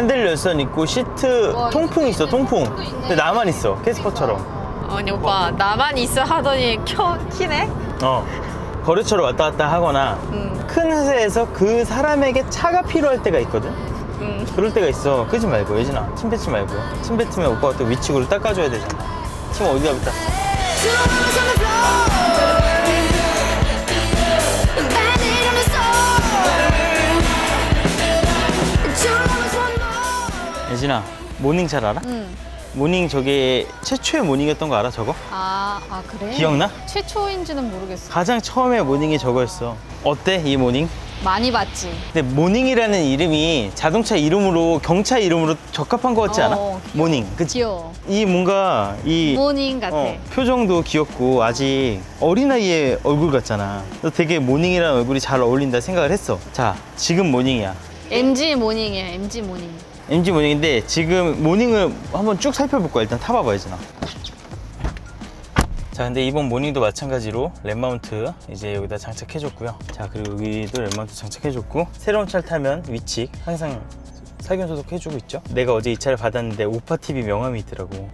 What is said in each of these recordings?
핸들 열선 있고 시트 와, 통풍 있어 통풍. 통풍도 있네. 근데 나만 있어 캐스퍼처럼. 아니 오빠 나만 있어 하더니 켜 키네? 어. 거래처로 왔다 갔다 하거나 응. 큰 회사에서 그 사람에게 차가 필요할 때가 있거든? 응. 그럴 때가 있어. 끄지 말고 예진아. 침 뱉지 말고. 침 뱉으면 오빠가 또 위치구를 닦아줘야 되잖아. 침 어디다 on the 진아 모닝 잘 알아? 응. 모닝 저게 최초의 모닝이었던 거 알아 저거? 아, 아 그래? 기억나? 최초인지는 모르겠어. 가장 처음에 모닝이 저거였어 어때 이 모닝? 많이 봤지. 근데 모닝이라는 이름이 자동차 이름으로 경차 이름으로 적합한 것 같지 않아? 어, 모닝 그치? 귀여워. 이 뭔가 이 모닝 같아. 어, 표정도 귀엽고 아직 어린아이의 얼굴 같잖아 너 되게 모닝이라는 얼굴이 잘 어울린다 생각을 했어 자 지금 모닝이야 MG 모닝이야. MG 모닝. MG 모닝인데 지금 모닝을 한번 쭉 살펴볼 거야 일단 타봐봐야지 나. 자 근데 이번 모닝도 마찬가지로 랩 마운트 이제 여기다 장착해줬고요 자 그리고 여기도 랩 마운트 장착해줬고 새로운 차를 타면 위치 항상 살균 소독 해주고 있죠? 내가 어제 이 차를 받았는데 우파TV 명함이 있더라고.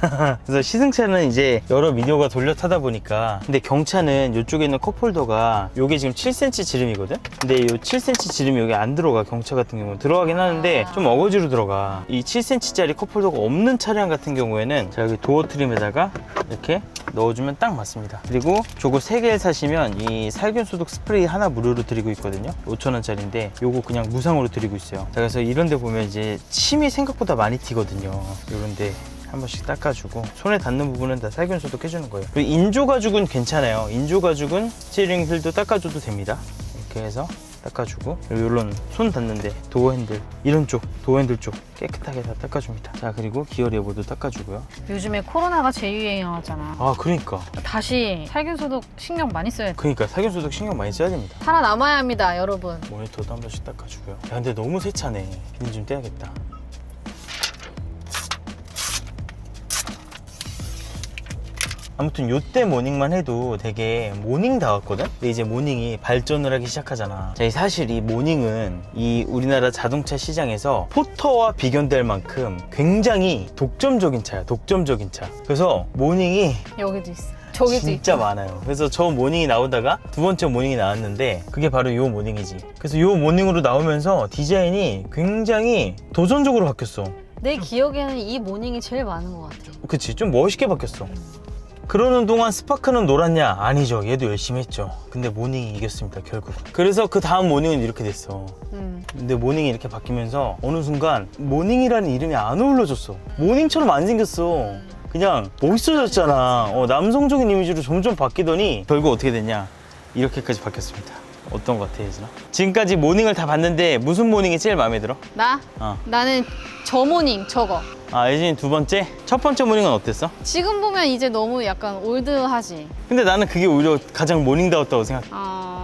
그래서 시승차는 이제 여러 미디어가 돌려 타다 보니까 근데 경차는 이쪽에 있는 컵홀더가 요게 지금 7cm 지름이거든? 근데 이 7cm 지름이 여기 안 들어가 경차 같은 경우는. 들어가긴 하는데 좀 어거지로 들어가. 이 7cm짜리 컵홀더가 없는 차량 같은 경우에는 자 여기 도어 트림에다가 이렇게 넣어주면 딱 맞습니다. 그리고 저거 3개를 사시면 이 살균 소독 스프레이 하나 무료로 드리고 있거든요. 5천원짜리인데 요거 그냥 무상으로 드리고 있어요. 자, 그래서 이런 데 보면 이제 침이 생각보다 많이 튀거든요. 요런데 한 번씩 닦아주고 손에 닿는 부분은 다 살균 소독해주는 거예요. 그리고 인조 가죽은 괜찮아요. 인조 가죽은 스티어링 휠도 닦아줘도 됩니다. 이렇게 해서 닦아주고 이런 손 닿는데 도어 핸들 이런 쪽 도어 핸들 쪽 깨끗하게 다 닦아줍니다. 자 그리고 기어 레버도 닦아주고요. 요즘에 코로나가 재유행하잖아. 아 그러니까. 다시 살균 소독 신경 많이 써야 돼. 그러니까 살균 소독 신경 많이 써야 됩니다. 살아남아야 합니다, 여러분. 모니터도 한 번씩 닦아주고요. 야 근데 너무 세차네. 비닐 좀 떼야겠다 아무튼 요때 모닝만 해도 되게 모닝다웠거든? 근데 이제 모닝이 발전을 하기 시작하잖아 자, 이 사실 이 모닝은 이 우리나라 자동차 시장에서 포터와 비견될 만큼 굉장히 독점적인 차야 독점적인 차 그래서 모닝이 여기도 있어. 저기도 진짜 있고. 많아요. 그래서 저 모닝이 나오다가 두 번째 모닝이 나왔는데 그게 바로 요 모닝이지. 그래서 요 모닝으로 나오면서 디자인이 굉장히 도전적으로 바뀌었어. 내 기억에는 이 모닝이 제일 많은 것 같아. 그치? 좀 멋있게 바뀌었어. 그러는 동안 스파크는 놀았냐? 아니죠. 얘도 열심히 했죠. 근데 모닝이 이겼습니다, 결국. 그래서 그 다음 모닝은 이렇게 됐어. 음. 근데 모닝이 이렇게 바뀌면서 어느 순간 모닝이라는 이름이 안 어울려졌어. 모닝처럼 안 생겼어. 그냥 멋있어졌잖아. 어, 남성적인 이미지로 점점 바뀌더니 결국 어떻게 됐냐? 이렇게까지 바뀌었습니다. 어떤 것 같아, 예진아? 지금까지 모닝을 다 봤는데 무슨 모닝이 제일 마음에 들어? 나? 어. 나는 저 모닝 저거. 아, 예진이 두 번째? 첫 번째 모닝은 어땠어? 지금 보면 이제 너무 약간 올드하지. 근데 나는 그게 오히려 가장 모닝다웠다고 생각해. 아.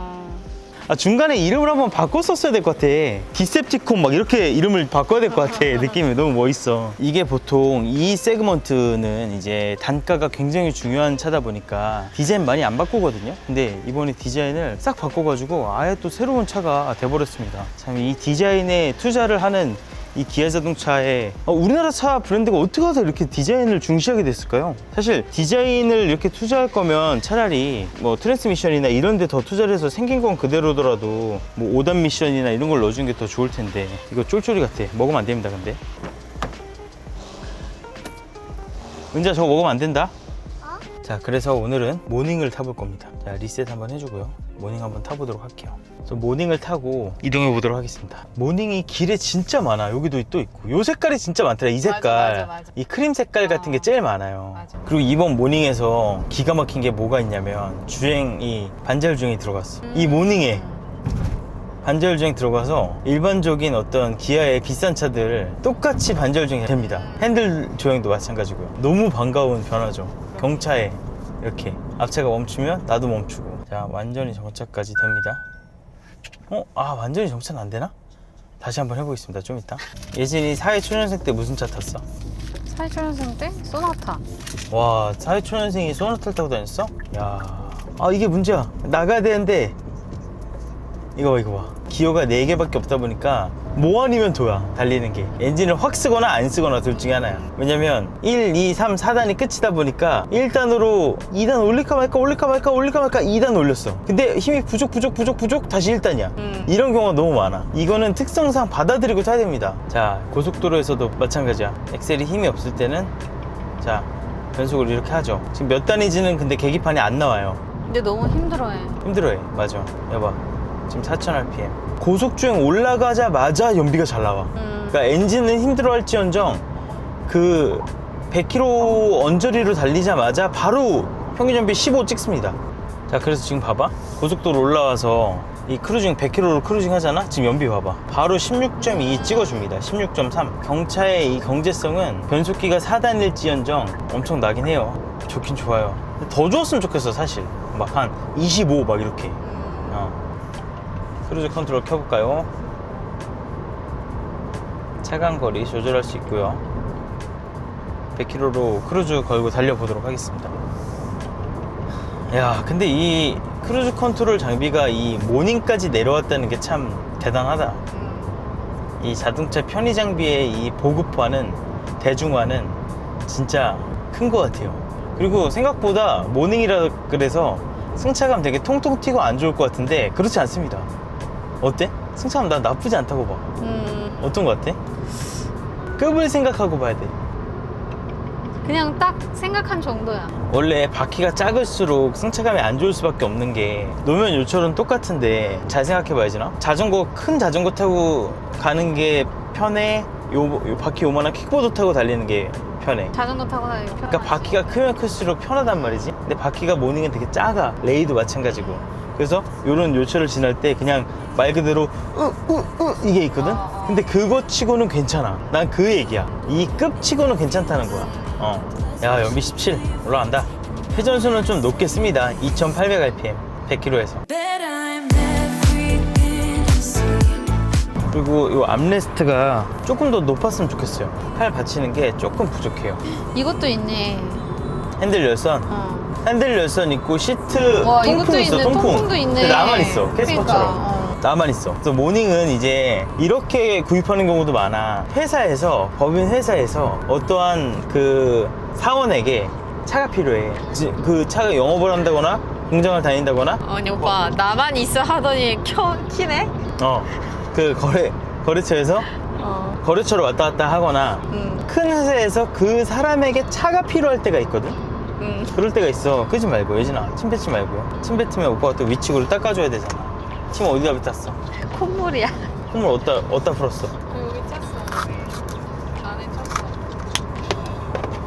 아, 중간에 이름을 한번 바꿨었어야 될 것 같아. 디셉티콘 막 이렇게 이름을 바꿔야 될 것 같아. 느낌이 너무 멋있어. 이게 보통 이 세그먼트는 이제 단가가 굉장히 중요한 차다 보니까 디자인 많이 안 바꾸거든요. 근데 이번에 디자인을 싹 바꿔가지고 아예 또 새로운 차가 돼버렸습니다. 참 이 디자인에 투자를 하는 이 기아 자동차의 어, 우리나라 차 브랜드가 어떻게 해서 이렇게 디자인을 중시하게 됐을까요? 사실 디자인을 이렇게 투자할 거면 차라리 뭐 트랜스미션이나 이런 데 더 투자를 해서 생긴 건 그대로더라도 뭐 5단 미션이나 이런 걸 넣어준 게 더 좋을 텐데 이거 쫄쫄이 같아. 먹으면 안 됩니다 근데. 은자 저거 먹으면 안 된다 자 그래서 오늘은 모닝을 타볼 겁니다 자 리셋 한번 해주고요 모닝 한번 타보도록 할게요 그래서 모닝을 타고 이동해 보도록 하겠습니다 모닝이 길에 진짜 많아 여기도 또 있고 요 색깔이 진짜 많더라 이 색깔 맞아, 맞아, 맞아. 이 크림 색깔 같은 게 어. 제일 많아요 맞아. 그리고 이번 모닝에서 기가 막힌 게 뭐가 있냐면 주행이 반절 주행이 들어갔어 이 모닝에 반절 주행 들어가서 일반적인 어떤 기아의 비싼 차들 똑같이 반절 주행이 됩니다. 핸들 조행도 마찬가지고요. 너무 반가운 변화죠. 경차에 이렇게 앞차가 멈추면 나도 멈추고 자 완전히 정차까지 됩니다. 어? 아 완전히 정차는 안 되나? 다시 한번 해보겠습니다. 좀 이따. 예진이 사회 초년생 때 무슨 차 탔어? 사회초년생 때 소나타. 와 사회 초년생이 소나타를 타고 다녔어? 야, 아 이게 문제야. 나가야 되는데 이거 봐 이거 봐. 기어가 4개밖에 없다 보니까 뭐 아니면 도야 달리는 게. 엔진을 확 쓰거나 안 쓰거나 둘 중에 하나야. 왜냐면 1, 2, 3, 4단이 끝이다 보니까 1단으로 2단 올릴까 말까 올릴까 말까 올릴까 말까 2단 올렸어. 근데 힘이 부족 부족 부족 부족 다시 1단이야. 음. 이런 경우가 너무 많아. 이거는 특성상 받아들이고 타야 됩니다. 자 고속도로에서도 마찬가지야. 엑셀이 힘이 없을 때는 자 변속을 이렇게 하죠. 지금 몇 단인지는 근데 계기판에 안 나와요. 근데 너무 힘들어해. 힘들어해. 맞아. 여봐 지금 4000rpm 고속주행 올라가자마자 연비가 잘 나와. 음. 그러니까 엔진은 힘들어 할지언정 그 100km 언저리로 달리자마자 바로 평균 연비 15 찍습니다. 자 그래서 지금 봐봐. 고속도로 올라와서 이 크루징 100km로 크루징 하잖아? 지금 연비 봐봐. 바로 16.2 찍어줍니다. 16.3 경차의 이 경제성은 변속기가 4단일지언정 엄청 나긴 해요. 좋긴 좋아요. 더 좋았으면 좋겠어 사실. 막 한 25 막 이렇게. 어. 크루즈 컨트롤 켜볼까요? 차간 거리 조절할 수 있고요. 100km로 크루즈 걸고 달려보도록 하겠습니다. 야 근데 이 크루즈 컨트롤 장비가 이 모닝까지 내려왔다는 게 참 대단하다. 이 자동차 편의 장비의 이 보급화는 대중화는 진짜 큰 것 같아요. 그리고 생각보다 모닝이라 그래서 승차감 되게 통통 튀고 안 좋을 것 같은데 그렇지 않습니다 어때? 승차감 나 나쁘지 않다고 봐 음. 어떤 것 같아? 급을 생각하고 봐야 돼. 그냥 딱 생각한 정도야. 원래 바퀴가 작을수록 승차감이 안 좋을 수밖에 없는 게 노면 요철은 똑같은데 잘 생각해 봐야지 나. 자전거 큰 자전거 타고 가는 게 편해. 요, 요 바퀴 요만한 킥보드 타고 달리는 게 편해. 자전거 타고 다니기 편하지. 그러니까 바퀴가 크면 클수록 편하단 말이지. 근데 바퀴가 모닝은 되게 작아. 레이도 마찬가지고. 그래서 요런 요철을 지날 때 그냥 말 그대로 으으으 이게 있거든. 어, 어. 근데 그거 치고는 괜찮아. 난 그 얘기야. 이 급 치고는 괜찮다는 거야. 어. 야 연비 17 올라간다. 회전수는 좀 높겠습니다. 2,800rpm 100km에서. That I'm everything you see. 그리고 이 암레스트가 조금 더 높았으면 좋겠어요. 팔 받치는 게 조금 부족해요. 이것도 있네. 핸들 열선. 어. 핸들 열선 있고 시트 와, 통풍 이것도 있어 있네. 통풍 통풍도 있네. 근데 나만 있어 캐스퍼처럼 그러니까, 어. 나만 있어 그래서 모닝은 이제 이렇게 구입하는 경우도 많아 회사에서 법인 회사에서 어떠한 그 사원에게 차가 필요해 지- 그 차가 영업을 한다거나 공장을 다닌다거나 아니 오빠 나만 있어 하더니 켜 키네. 어 그 거래 거래처에서 어. 거래처로 왔다 갔다 하거나 음. 큰 회사에서 그 사람에게 차가 필요할 때가 있거든 음. 그럴 때가 있어. 끄지 말고, 예진아. 침 뱉지 말고. 침 뱉으면 오빠가 또 위치구를 닦아줘야 되잖아. 침 어디다 뱉었어? 콧물이야. 콧물 어디다, 어디다 풀었어? 여기 찼어. 안에 찼어.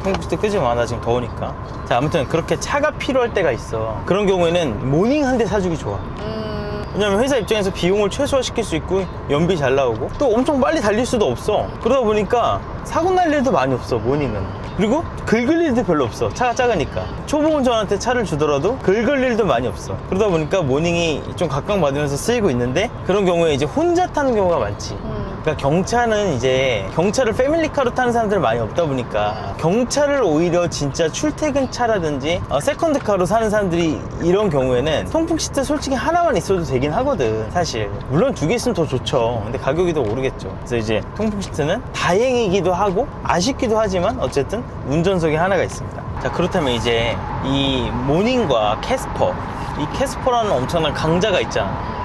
컴퓨터 끄지 마. 나 지금 더우니까. 자, 아무튼 그렇게 차가 필요할 때가 있어. 그런 경우에는 모닝 한 대 사주기 좋아. 음. 왜냐면 회사 입장에서 비용을 최소화시킬 수 있고 연비 잘 나오고 또 엄청 빨리 달릴 수도 없어. 그러다 보니까 사고 날 일도 많이 없어, 모닝은. 그리고 긁을 일도 별로 없어. 차가 작으니까. 초보 운전한테 차를 주더라도 긁을 일도 많이 없어. 그러다 보니까 모닝이 좀 각광받으면서 쓰이고 있는데 그런 경우에 이제 혼자 타는 경우가 많지. 음. 그러니까 경차는 이제 경차를 패밀리카로 타는 사람들이 많이 없다 보니까 경차를 오히려 진짜 출퇴근 차라든지 어, 세컨드카로 사는 사람들이 이런 경우에는 통풍 시트 솔직히 하나만 있어도 되긴 하거든 사실. 물론 두 개 있으면 더 좋죠. 근데 가격이 더 오르겠죠. 그래서 이제 통풍 시트는 다행이기도 하고 아쉽기도 하지만 어쨌든 운전석에 하나가 있습니다. 자 그렇다면 이제 이 모닝과 캐스퍼. 이 캐스퍼라는 엄청난 강자가 있잖아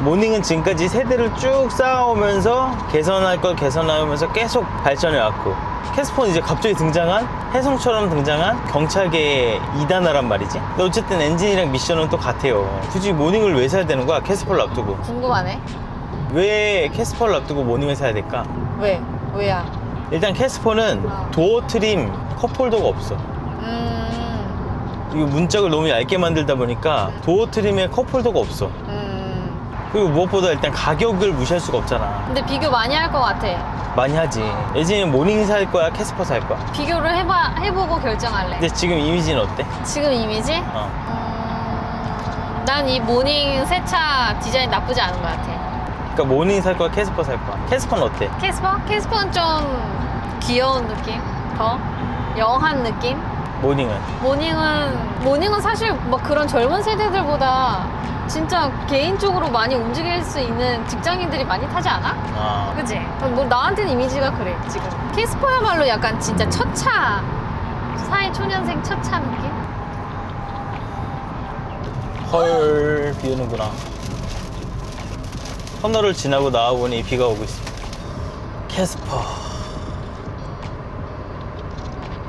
모닝은 지금까지 세대를 쭉 쌓아오면서 개선할 걸 개선하면서 계속 발전해 왔고 캐스퍼는 이제 갑자기 등장한 혜성처럼 등장한 경찰계의 이단화란 말이지 근데 어쨌든 엔진이랑 미션은 또 같아요 굳이 모닝을 왜 사야 되는 거야 캐스퍼를 앞두고 궁금하네. 왜 캐스퍼를 앞두고 모닝을 사야 될까 왜? 왜야? 일단 캐스퍼는 어. 도어 트림 컵홀더가 없어 음. 이거 문짝을 너무 얇게 만들다 보니까 도어 트림에 컵홀더가 없어 음. 그리고 무엇보다 일단 가격을 무시할 수가 없잖아 근데 비교 많이 할 것 같아. 많이 하지. 예진이 모닝 살 거야, 캐스퍼 살 거야? 비교를 해봐 해보고 결정할래. 근데 지금 이미지는 어때? 지금 이미지? 어. 음, 난이 모닝 세차 디자인 나쁘지 않은 것 같아. 그러니까 모닝 살 거야, 캐스퍼 살 거야? 캐스퍼는 어때? 캐스퍼? 캐스퍼는 좀 귀여운 느낌? 더? 영한 느낌? 모닝은? 모닝은 모닝은 사실 뭐 그런 젊은 세대들보다 진짜 개인적으로 많이 움직일 수 있는 직장인들이 많이 타지 않아? 아, 그지? 뭐 나한테는 이미지가 그래 지금 캐스퍼야말로 약간 진짜 첫차 사회 초년생 첫차 느낌? 헐, 비 오는구나. 터널을 지나고 나와보니 비가 오고 있습니다. 캐스퍼.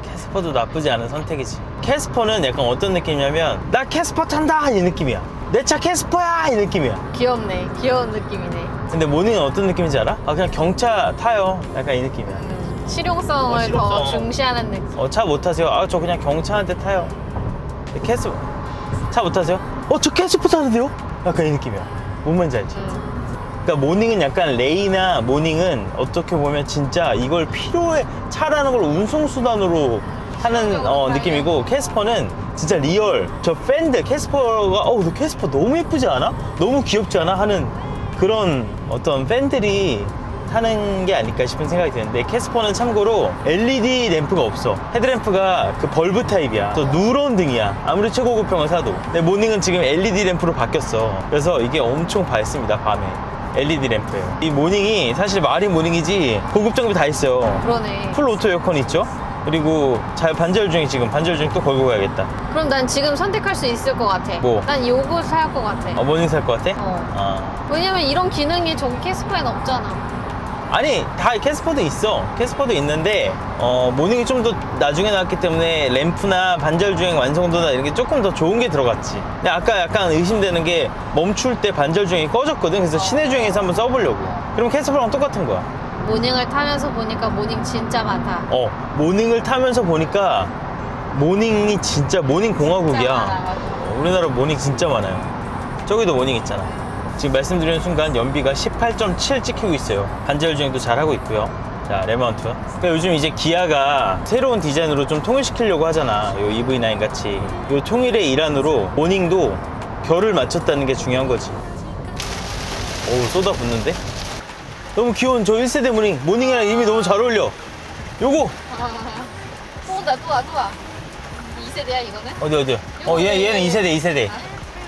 캐스퍼도 나쁘지 않은 선택이지. 캐스퍼는 약간 어떤 느낌이냐면, 나 캐스퍼 탄다! 이 느낌이야. 내 차 캐스퍼야! 이 느낌이야. 귀엽네 귀여운 느낌이네 근데 모닝은 어떤 느낌인지 알아? 아, 그냥 경차 타요. 약간 이 느낌이야. 음, 실용성을 어, 실용성. 더 중시하는 느낌 어, 차 못 타세요? 아, 저 그냥 경차한테 타요. 캐스, 차 못 타세요? 어, 저 캐스퍼 타는데요? 약간 이 느낌이야. 뭔 말인지 알지? 음. 그러니까 모닝은 약간 레이나 모닝은 어떻게 보면 진짜 이걸 필요해 차라는 걸 운송수단으로 하는 어, 느낌이고 캐스퍼는 진짜 리얼. 저 팬들 캐스퍼가 어우 너 캐스퍼 너무 예쁘지 않아? 너무 귀엽지 않아? 하는 그런 어떤 팬들이 타는 게 아닐까 싶은 생각이 드는데 캐스퍼는 참고로 LED 램프가 없어. 헤드램프가 그 벌브 타입이야. 또 누런 등이야. 아무리 최고급형을 사도. 근데 모닝은 지금 LED 램프로 바뀌었어. 그래서 이게 엄청 밝습니다 밤에. LED 램프예요. 이 모닝이 사실 말이 모닝이지 고급 장비 다 있어요. 그러네. 풀 오토 에어컨 있죠 그리고 잘 반절 중에 지금 반절 중에 또 걸고 가야겠다. 그럼 난 지금 선택할 수 있을 것 같아. 뭐? 난 요거 살 것 같아. 어, 모닝 살 것 같아? 어. 아. 왜냐면 이런 기능이 저기 캐스퍼에는 없잖아. 아니 다 캐스퍼도 있어. 캐스퍼도 있는데 어, 모닝이 좀 더 나중에 나왔기 때문에 램프나 반절 주행 완성도나 이런 게 조금 더 좋은 게 들어갔지. 근데 아까 약간 의심되는 게 멈출 때 반절 주행이 꺼졌거든. 그래서 시내 주행에서 한번 써보려고. 그럼 캐스퍼랑 똑같은 거야 모닝을 타면서 보니까 모닝 진짜 많다. 어 모닝을 타면서 보니까 모닝이 진짜 모닝 진짜 많아, 공화국이야. 어, 우리나라 모닝 진짜 많아요. 저기도 모닝 있잖아. 지금 말씀드리는 순간 연비가 18.7 찍히고 있어요. 반절 주행도 잘하고 있고요. 자 레마운트. 그러니까 요즘 이제 기아가 새로운 디자인으로 좀 통일시키려고 하잖아. 요 EV9 같이. 요 통일의 일환으로 모닝도 결을 맞췄다는 게 중요한 거지. 오 쏟아붓는데 너무 귀여운 저 1세대 모닝 모닝이랑 이름이 너무 잘 어울려 요거 또 온다 또 와 또와 2세대야 이거는? 어디 어디 어 얘, 얘는 2세대 2세대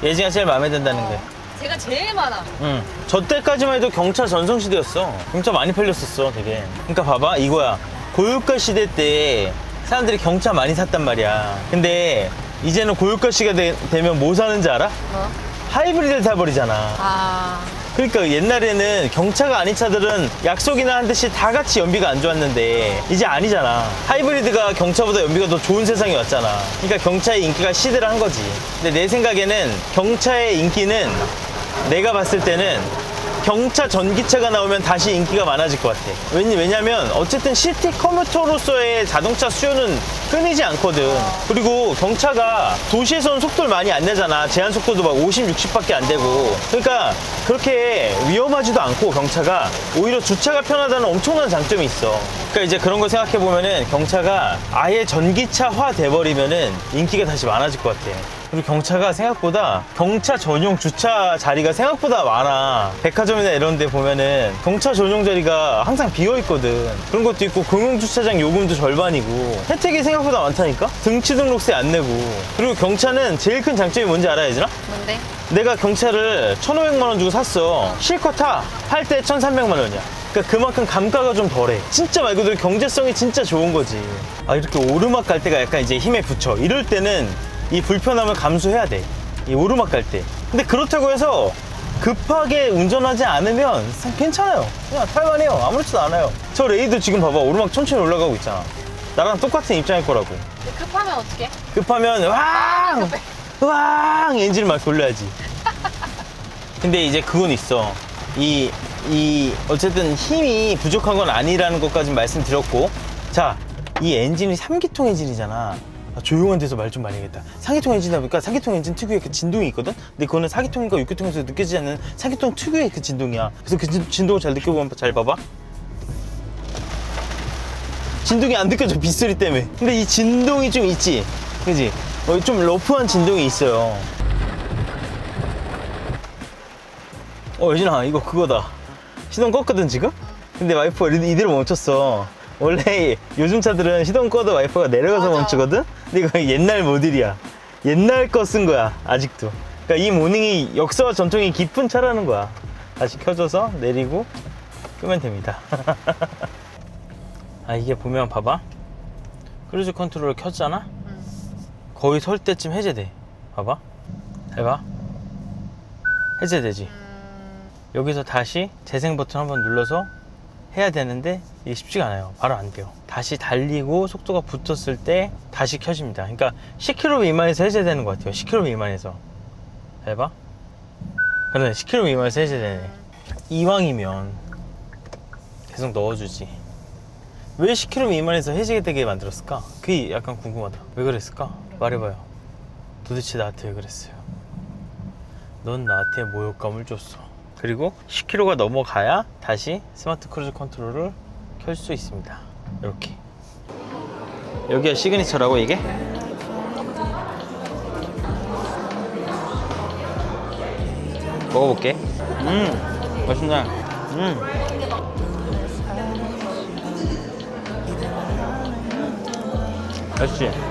얘지가 제일 마음에 든다는 거야 제가 제일 많아 응. 저 때까지만 해도 경차 전성 시대였어. 경차 많이 팔렸었어, 되게. 그러니까 봐봐, 이거야. 고유가 시대 때 사람들이 경차 많이 샀단 말이야. 근데 이제는 고유가 시가 되, 되면 뭐 사는지 알아? 뭐? 하이브리드를 타버리잖아. 아 그러니까 옛날에는 경차가 아닌 차들은 약속이나 한 듯이 다 같이 연비가 안 좋았는데 이제 아니잖아. 하이브리드가 경차보다 연비가 더 좋은 세상이 왔잖아. 그러니까 경차의 인기가 시대를 한 거지. 근데 내 생각에는 경차의 인기는 내가 봤을 때는 경차 전기차가 나오면 다시 인기가 많아질 것 같아. 왜냐, 왜냐면 어쨌든 시티 커뮤터로서의 자동차 수요는 끊이지 않거든. 그리고 경차가 도시에서는 속도를 많이 안 내잖아. 제한 속도도 막 50, 60밖에 안 되고. 그러니까 그렇게 위험하지도 않고 경차가 오히려 주차가 편하다는 엄청난 장점이 있어. 그러니까 이제 그런 거 생각해 보면은 경차가 아예 전기차화 돼버리면은 인기가 다시 많아질 것 같아. 그리고 경차가 생각보다 경차 전용 주차 자리가 생각보다 많아. 백화점이나 이런 데 보면은 경차 전용 자리가 항상 비어 있거든. 그런 것도 있고 공용 주차장 요금도 절반이고 혜택이 생각보다 많다니까? 등치 등록세 안 내고. 그리고 경차는 제일 큰 장점이 뭔지 알아, 예진아? 뭔데? 내가 경차를 1,500만 원 주고 샀어. 실컷 타. 팔 때 1,300만 원이야. 그러니까 그만큼 감가가 좀 덜해. 진짜 말 그대로 경제성이 진짜 좋은 거지. 아 이렇게 오르막 갈 때가 약간 이제 힘에 붙여. 이럴 때는 이 불편함을 감수해야 돼. 이 오르막 갈 때. 근데 그렇다고 해서 급하게 운전하지 않으면 괜찮아요. 그냥 탈만해요. 아무렇지도 않아요. 저 레이도 지금 봐봐. 오르막 천천히 올라가고 있잖아. 나랑 똑같은 입장일 거라고. 근데 급하면 어떡해? 급하면 왕! 왕! 엔진을 막 돌려야지. 근데 이제 그건 있어. 이, 이, 어쨌든 힘이 부족한 건 아니라는 것까지 말씀드렸고. 자, 이 엔진이 3기통 엔진이잖아. 아, 조용한 데서 말 좀 많이 해야겠다. 3기통 엔진이다 보니까 3기통 엔진 특유의 그 진동이 있거든? 근데 그거는 4기통인가 6기통에서 느껴지지 않는 3기통 특유의 그 진동이야. 그래서 그 진- 진동을 잘 느껴보면 잘 봐봐. 진동이 안 느껴져 빗소리 때문에 근데 이 진동이 좀 있지 그지 어, 좀 러프한 진동이 있어요 어 여진아 이거 그거다 시동 껐거든 지금 근데 와이퍼가 이- 이대로 멈췄어 원래 요즘 차들은 시동 꺼도 와이퍼가 내려가서 맞아. 멈추거든 근데 이거 옛날 모델이야 옛날 거 쓴 거야 아직도 그러니까 이 모닝이 역사와 전통이 깊은 차라는 거야. 다시 켜줘서 내리고 끄면 됩니다. 아 이게 보면 봐봐. 크루즈 컨트롤을 켰잖아. 거의 설 때쯤 해제돼. 봐봐. 해봐. 해제되지. 여기서 다시 재생 버튼 한번 눌러서 해야 되는데 이게 쉽지가 않아요. 바로 안 돼요. 다시 달리고 속도가 붙었을 때 다시 켜집니다. 그러니까 10km 미만에서 해제되는 것 같아요. 10km 미만에서. 해봐. 그래, 10km 미만에서 해제되네. 이왕이면 계속 넣어주지. 왜 10km 미만에서 해제되게 만들었을까? 그게 약간 궁금하다. 왜 그랬을까? 말해봐요. 도대체 나한테 왜 그랬어요? 넌 나한테 모욕감을 줬어. 그리고 10km가 넘어가야 다시 스마트 크루즈 컨트롤을 켤 수 있습니다. 이렇게. 여기가 시그니처라고 이게? 먹어볼게. 음, 맛있네. 음. 맛있지?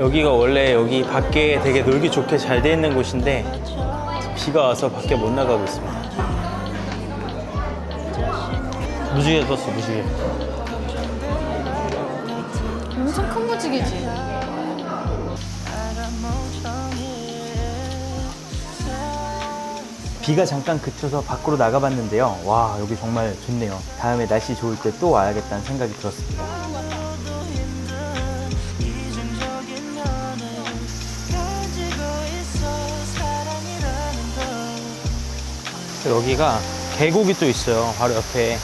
여기가 원래 여기 밖에 되게 놀기 좋게 잘 돼 있는 곳인데 비가 와서 밖에 못 나가고 있습니다. 무지개 떴어, 무지개. 엄청 큰 무지개지. 비가 잠깐 그쳐서 밖으로 나가봤는데요. 와, 여기 정말 좋네요. 다음에 날씨 좋을 때 또 와야겠다는 생각이 들었습니다. 여기가 계곡이 또 있어요. 바로 옆에.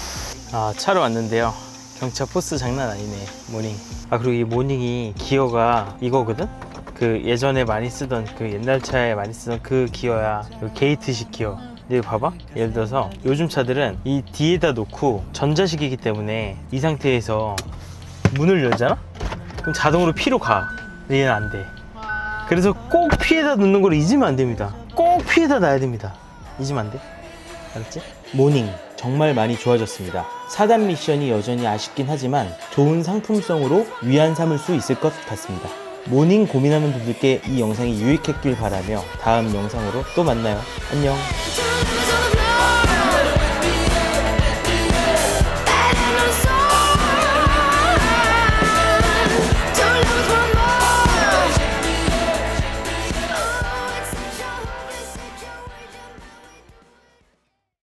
아, 차로 왔는데요. 경차 포스 장난 아니네. 모닝. 아, 그리고 이 모닝이 기어가 이거거든? 그 예전에 많이 쓰던 그 옛날 차에 많이 쓰던 그 기어야. 그 게이트식 기어. 이거 봐봐. 예를 들어서 요즘 차들은 이 뒤에다 놓고 전자식이기 때문에 이 상태에서 문을 열잖아? 그럼 자동으로 피로 가. 근데 얘는 안 돼. 그래서 꼭 피에다 놓는 걸 잊으면 안 됩니다. 꼭 피에다 놔야 됩니다. 잊으면 안 돼. 알았지? 모닝 정말 많이 좋아졌습니다. 4단 미션이 여전히 아쉽긴 하지만 좋은 상품성으로 위안 삼을 수 있을 것 같습니다. 모닝 고민하는 분들께 이 영상이 유익했길 바라며 다음 영상으로 또 만나요. 안녕.